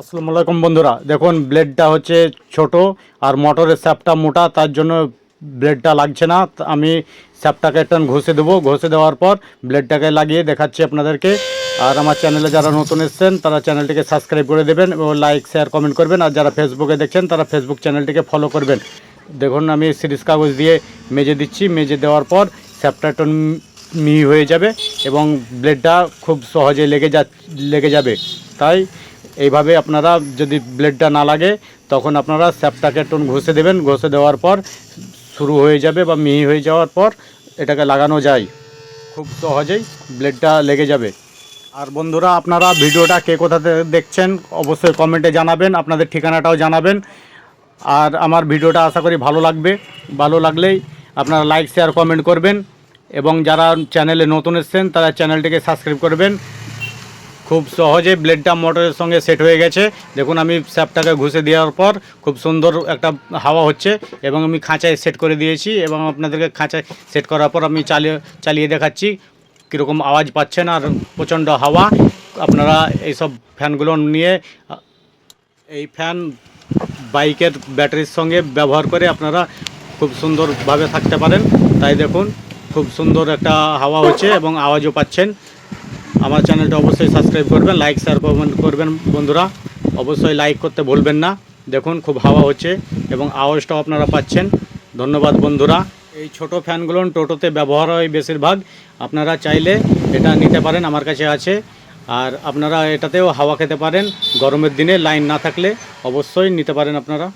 আসসালামু আলাইকুম বন্ধুরা। দেখুন ব্লেডটা হচ্ছে ছোট আর মোটরের স্যাপটা মোটা, তার জন্য ব্লেডটা লাগছে না। আমি স্যাপটাকে একটা ঘষে দেবো। ঘষে দেওয়ার পর ব্লেডটাকে লাগিয়ে দেখাচ্ছি আপনাদেরকে। আর আমার চ্যানেলে যারা নতুন এসেছেন, তারা চ্যানেলটিকে সাবস্ক্রাইব করে দেবেন এবং লাইক শেয়ার কমেন্ট করবেন। আর যারা ফেসবুকে দেখছেন, তারা ফেসবুক চ্যানেলটিকে ফলো করবেন। দেখুন, আমি সিরিজ কাগজ দিয়ে মেজে দিচ্ছি। মেজে দেওয়ার পর স্যাপটা একটু মিহি হয়ে যাবে এবং ব্লেডটা খুব সহজে লেগে যা, লেগে যাবে। তাই এইভাবে আপনারা যদি ব্লেডটা না লাগে, তখন আপনারা স্যাপটাকে একটু ঘষে দেবেন। ঘষে দেওয়ার পর শুরু হয়ে যাবে বা মিহি হয়ে যাওয়ার পর এটাকে লাগানো যায়। খুব সহজেই ব্লেডটা লেগে যাবে। আর বন্ধুরা, আপনারা ভিডিওটা কে কোথা দেখছেন অবশ্যই কমেন্টে জানাবেন, আপনাদের ঠিকানাটাও জানাবেন। আর আমার ভিডিওটা আশা করি ভালো লাগবে। ভালো লাগলেই আপনারা লাইক, শেয়ার, কমেন্ট করবেন। এবং যারা চ্যানেলে নতুন এসেছেন, তারা চ্যানেলটিকে সাবস্ক্রাইব করবেন। খুব সহজে ব্লেডটা মোটরের সঙ্গে সেট হয়ে গেছে। দেখুন, আমি স্যাপটাকে ঘুষে দেওয়ার পর খুব সুন্দর একটা হাওয়া হচ্ছে এবং আমি খাঁচায় সেট করে দিয়েছি এবং আপনাদেরকে খাঁচায় সেট করার পর আমি চালিয়ে চালিয়ে দেখাচ্ছি কীরকম আওয়াজ পাচ্ছেন আর প্রচণ্ড হাওয়া। আপনারা এইসব ফ্যানগুলো নিয়ে, এই ফ্যান বাইকের ব্যাটারির সঙ্গে ব্যবহার করে আপনারা খুব সুন্দরভাবে থাকতে পারেন। তাই দেখুন, খুব সুন্দর একটা হাওয়া হচ্ছে এবং আওয়াজও পাচ্ছেন। আমার চ্যানেলটা অবশ্যই সাবস্ক্রাইব করবেন লাইক শেয়ার করবেন বন্ধুরা। অবশ্যই লাইক করতে ভুলবেন না। দেখুন, খুব হাওয়া হচ্ছে এবং আওয়াজটাও আপনারা পাচ্ছেন। ধন্যবাদ বন্ধুরা। এই ছোট ফ্যানগুলো টোটোতে ব্যবহার হয় বেশিরভাগ। আপনারা চাইলে এটা নিতে পারেন, আমার কাছে আছে। আর আপনারা এটাতেও হাওয়া খেতে পারেন। গরমের দিনে লাইন না থাকলে অবশ্যই নিতে পারেন আপনারা।